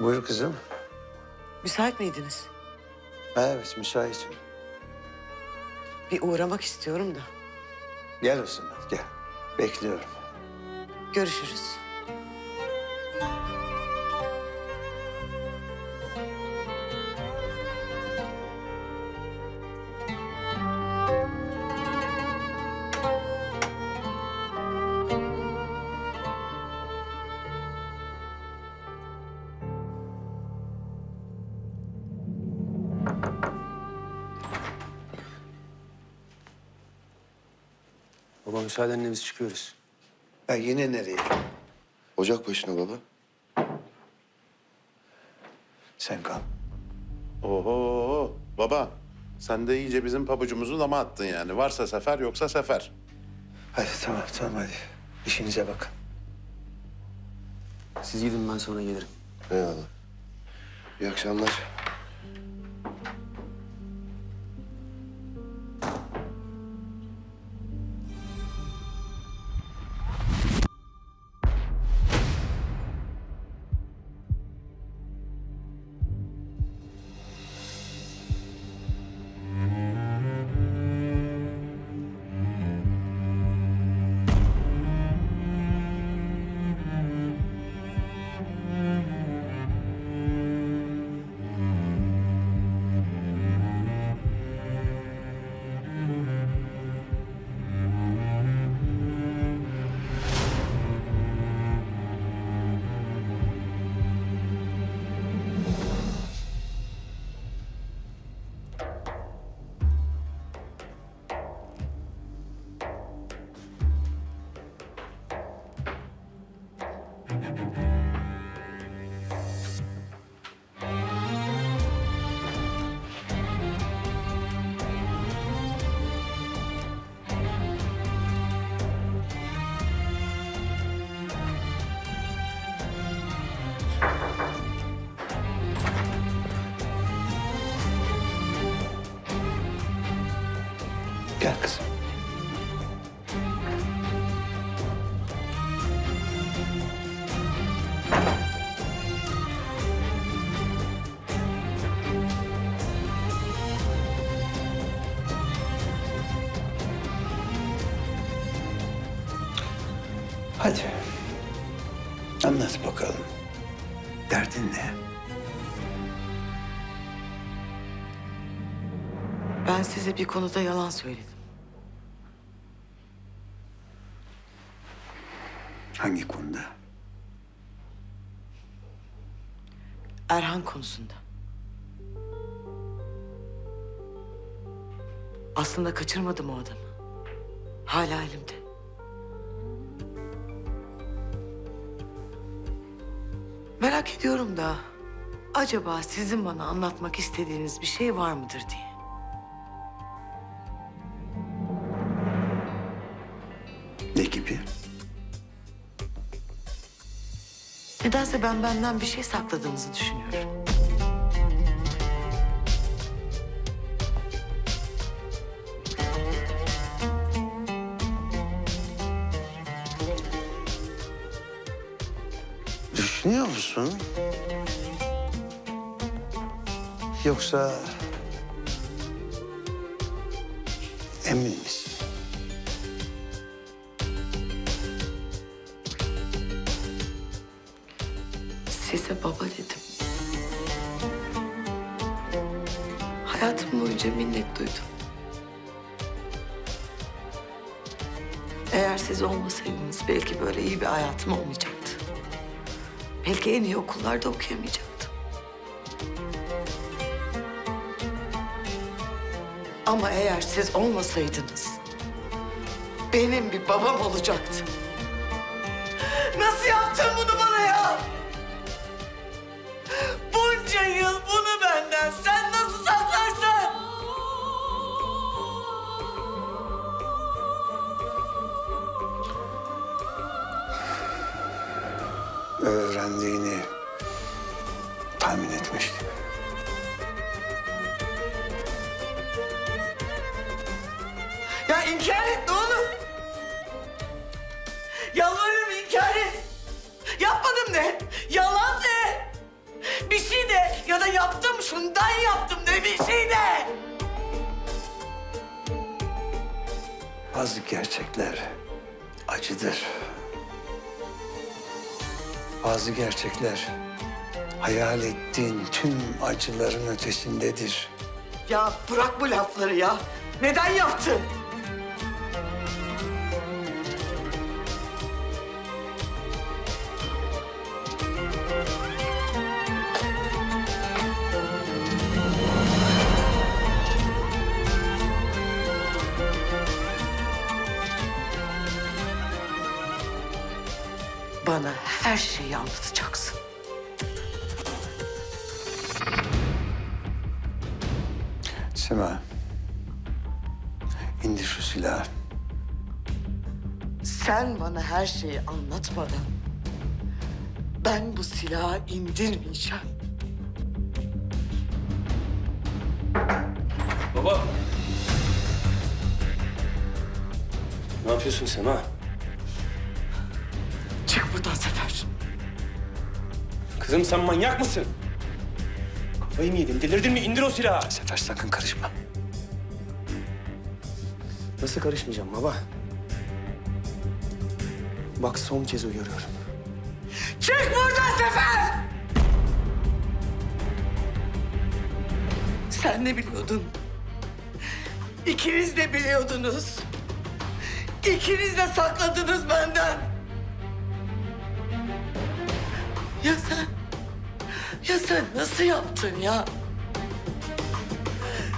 Buyur kızım. Müsait miydiniz? Evet müsaitim. Bir uğramak istiyorum da. Gel o zaman gel. Bekliyorum. Görüşürüz. Baba müsaadenle biz çıkıyoruz. Ha, yine nereye? Ocak başına baba. Sen kal. Oho baba sen de iyice bizim pabucumuzu dama attın yani. Varsa sefer yoksa sefer. Hadi tamam tamam hadi. İşinize bakın. Siz gidin ben sonra gelirim. Eyvallah. İyi akşamlar. Hadi. Anlat bakalım. Derdin ne? Ben size bir konuda yalan söyledim. Hangi konuda? Erhan konusunda. Aslında kaçırmadım o adamı. Hala elimde. Merak ediyorum da acaba sizin bana anlatmak istediğiniz bir şey var mıdır diye. Ne gibi? Nedense ben benden bir şey sakladığınızı düşünüyorum. Yoksa emin misin? Size baba dedim. Hayatım boyunca minnet duydum. Eğer siz olmasaydınız belki böyle iyi bir hayatım olmayacaktı. Belki en iyi okullarda okuyamayacaktım. Ama eğer siz olmasaydınız benim bir babam olacaktı. Nasıl yaptın bunu bana ya? Ya inkar et ne olur. Yalvarırım inkar et. Yapmadım de. Yalan de. da yaptım şundan yaptım ne bir şey de. Bazı gerçekler acıdır. Bazı gerçekler hayal ettiğin tüm acıların ötesindedir. Ya bırak bu lafları ya. Neden yaptın? Bana her şeyi anlatacaksın. Sema, indir şu silahı. Sen bana her şeyi anlatmadan ben bu silahı indirmeyeceğim. Baba. Ne yapıyorsun Sema? Çık buradan Sefer. Kızım sen manyak mısın? Kafayı mı yedin? Delirdin mi? İndir o silahı. Sefer sakın karışma. Nasıl karışmayacağım baba? Bak son kez uyarıyorum. Çık buradan Sefer! Sen ne biliyordun? İkiniz de biliyordunuz. İkiniz de sakladınız benden. Ya sen? Ya sen nasıl yaptın ya?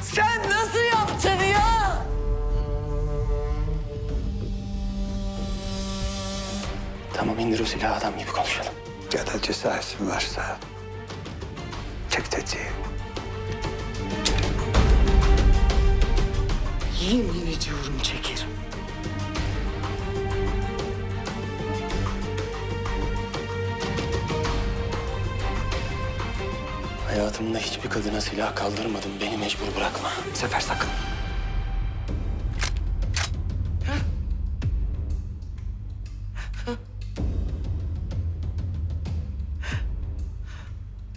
Sen nasıl yaptın ya? Tamam indir o silahı adam gibi konuşalım. Ya da cesaretin varsa çek tetiği. Yemin ediyorum çekerim. Hayatımda hiçbir kadına silah kaldırmadım. Beni mecbur bırakma. Sefer sakın.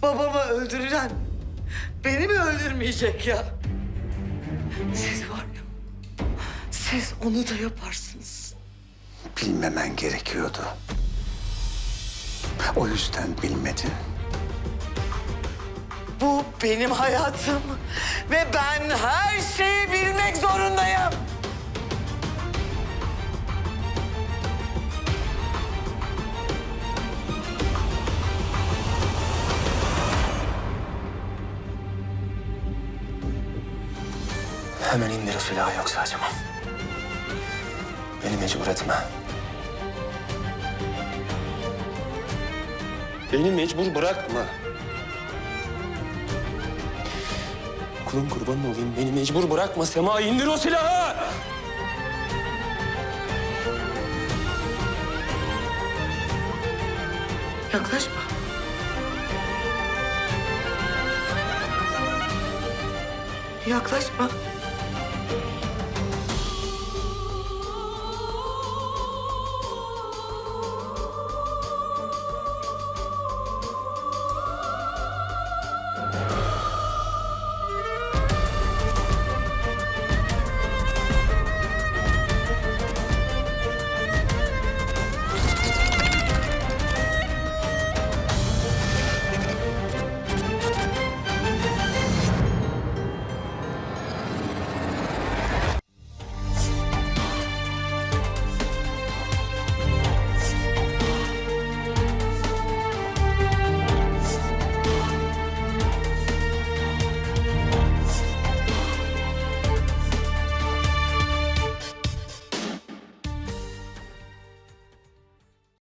Babamı öldüren beni mi öldürmeyecek ya? Siz var ya, siz onu da yaparsınız. Bilmemen gerekiyordu. O yüzden bilmedin. Bu benim hayatım ve ben her şeyi bilmek zorundayım. Hemen indir o silahı yoksa acımam. Beni mecbur etme. Beni mecbur bırakma. Kulun kurbanın olayım. Beni mecbur bırakma Sema. indir o silahı. Yaklaşma. Yaklaşma.